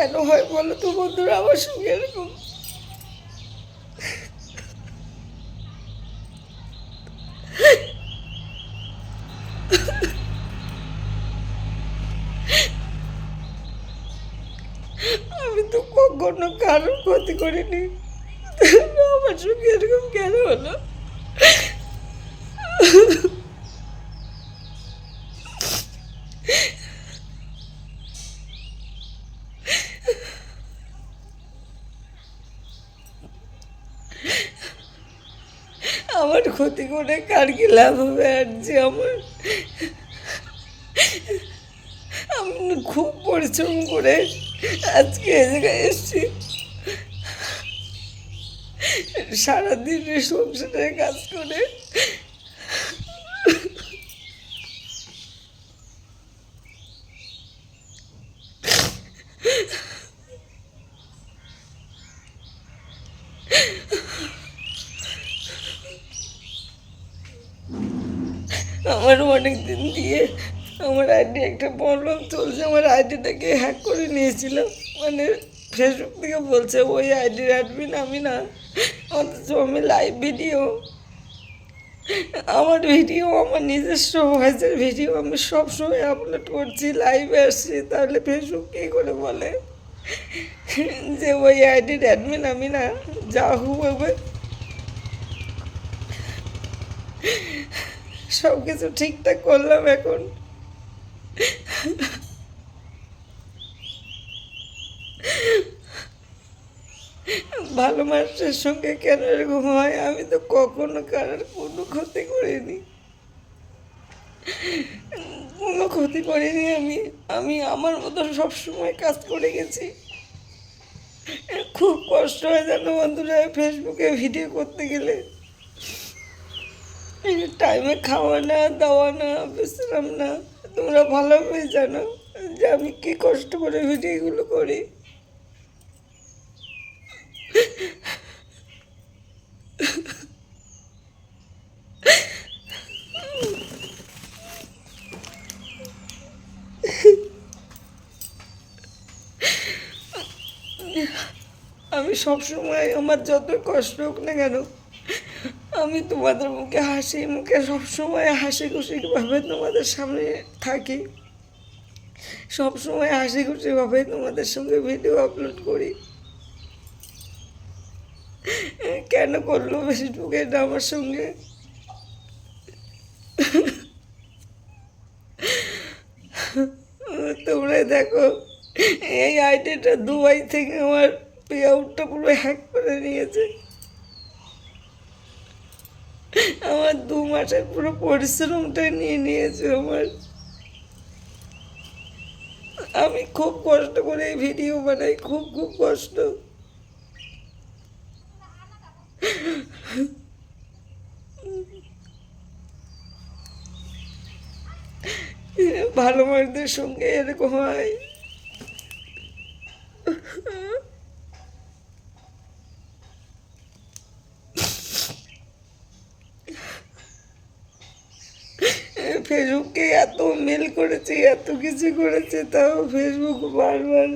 কেন হয় বলো তো বন্ধুরা আমার সঙ্গে এরকম? আমি তো কখনো কারোর ক্ষতি করিনি। আমার সঙ্গে এরকম কেন হলো আমার ক্ষতি করে কার কি লাভ হবে, আর যে আমার আমি খুব পরিশ্রম করে আজকে এ জায়গায় এসেছি। সারাদিন সংসারে কাজ করে আমার অনেক দিন দিয়ে আমার আইডি একটা প্রবলেম চলছে, আমার আইডিটাকে হ্যাক করে নিয়েছিল। মানে ফেসবুক থেকে বলছে, ওই আইডির অ্যাডমিন আমি না, অথচ আমি লাইভ ভিডিও আমার ভিডিও আমার নিজস্ব ভয়েসের ভিডিও আমি সবসময় আপলোড করছি লাইভে আসছি। তাহলে ফেসবুক কী করে বলে যে, ওই আইডির অ্যাডমিন আমি না, যা হবে সব কিছু ঠিকঠাক করলাম এখন। ভালো মানুষের সঙ্গে কেন এরকম হয়? আমি তো কখনো কারোর কোনো ক্ষতি করিনি। কোনো ক্ষতি করিনি আমি। আমি আমার মতো সবসময় কাজ করে গেছি। খুব কষ্ট হয় জানো বন্ধুরা ফেসবুকে ভিডিও করতে গেলে। টাইমে খাওয়া না, দাওয়া না, বিশ্রাম না, তোমরা ভালোভাবে জানো যে আমি কি কষ্ট করে ভিডিওগুলো করি। আমি সবসময় আমার যত কষ্ট হোক না কেন আমি তোমাদের মুখে হাসি, মুখে সবসময় হাসি খুশিভাবে তোমাদের সামনে থাকি। সবসময় হাসি খুশিভাবে তোমাদের সঙ্গে ভিডিও আপলোড করি। কেন করল ফেসবুকে আমার সঙ্গে? তোমরা দেখো, এই আইডিটা দুবাই থেকে আমার পে আউটটা পুরো হ্যাক করে নিয়েছে। আমার দু মাসের পুরো পরিশ্রমটা নিয়ে নিয়েছে আমার। আমি খুব কষ্ট করে এই ভিডিও বানাই, খুব খুব কষ্ট। ভালো মানুষদের সঙ্গে এরকম হয়। ফেসবুকে এত মেল করেছে, এত কিছু করেছে, তাও ফেসবুক বারবার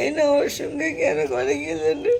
এই না ওর সঙ্গে কেন করে কি জানো?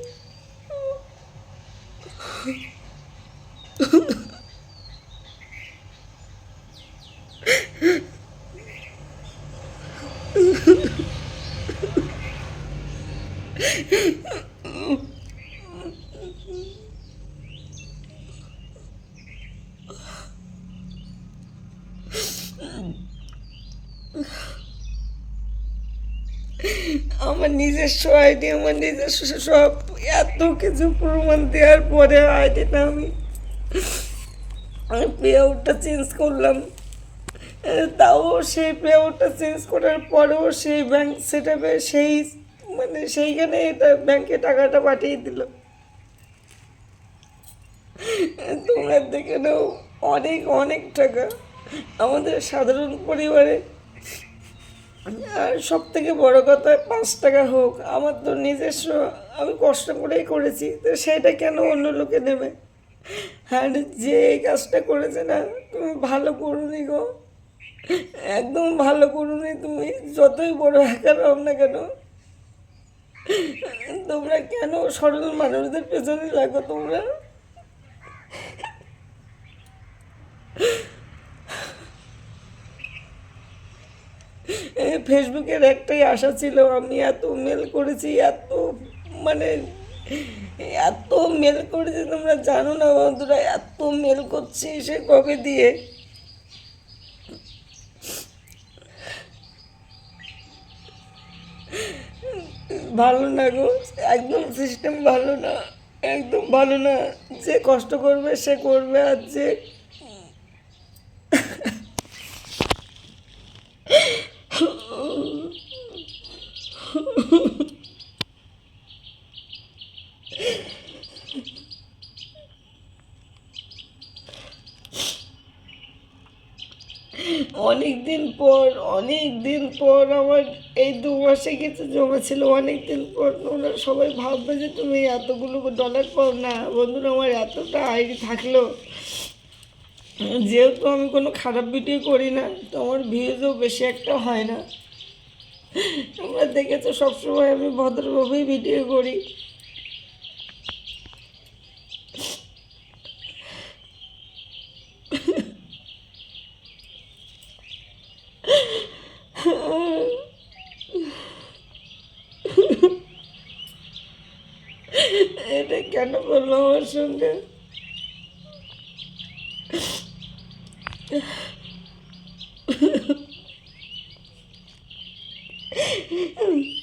আমার নিজস্ব আইডি আমার নিজস্ব সব এত কিছু প্রমাণ দেওয়ার পরে আইডিটা আমি। পে আউটটা চেঞ্জ করলাম। তাও সেই পে আউটটা চেঞ্জ করার পরেও সেই ব্যাংক সেটাপে সেই মানে সেইখানে এটা ব্যাংকে টাকাটা পাঠিয়ে দিল। তোমরা দেখে নাও, অনেক অনেক টাকা আমাদের সাধারণ পরিবারে সব থেকে বড় কথা, পাঁচ টাকা হোক, আমার তো নিজস্ব, আমি কষ্ট করেই করেছি, তো সেটা কেন অন্য লোকে নেবে? আর যে এই কাজটা করেছে না, তুমি ভালো করুনি গো। একদম ভালো করুনি তুমি, যতই বড় হ্যাকার হও না কেন। তোমরা কেন সরল মানুষদের পেছনে লাগো তোমরা এ, ফেসবুকের একটাই আশা ছিল, আমি এত মেল করেছি, এত মানে এত মেল করেছি, তোমরা জানো না বন্ধুরা, এত মেল করছি সে কবে দিয়ে? ভালো না গো, একদম সিস্টেম ভালো না, একদম ভালো না, যে কষ্ট করবে সে করবে, আর যে অনেক দিন পর অনেক দিন পর আমার এই দু মাসে কিছু জমা ছিল অনেক দিন পর তোমরা সবাই ভাববে যে তুমি এতগুলো ডলার পাও না। বন্ধুরা, আমার এতটা আইডি থাকল। যেহেতু আমি কোনো খারাপ ভিডিও করি না, তো আমার ভিউজও বেশি একটা হয় না। তোমরা দেখেছ, সবসময় আমি ভদ্রভাবেই ভিডিও করি। কেন করলো আমার সঙ্গে আমি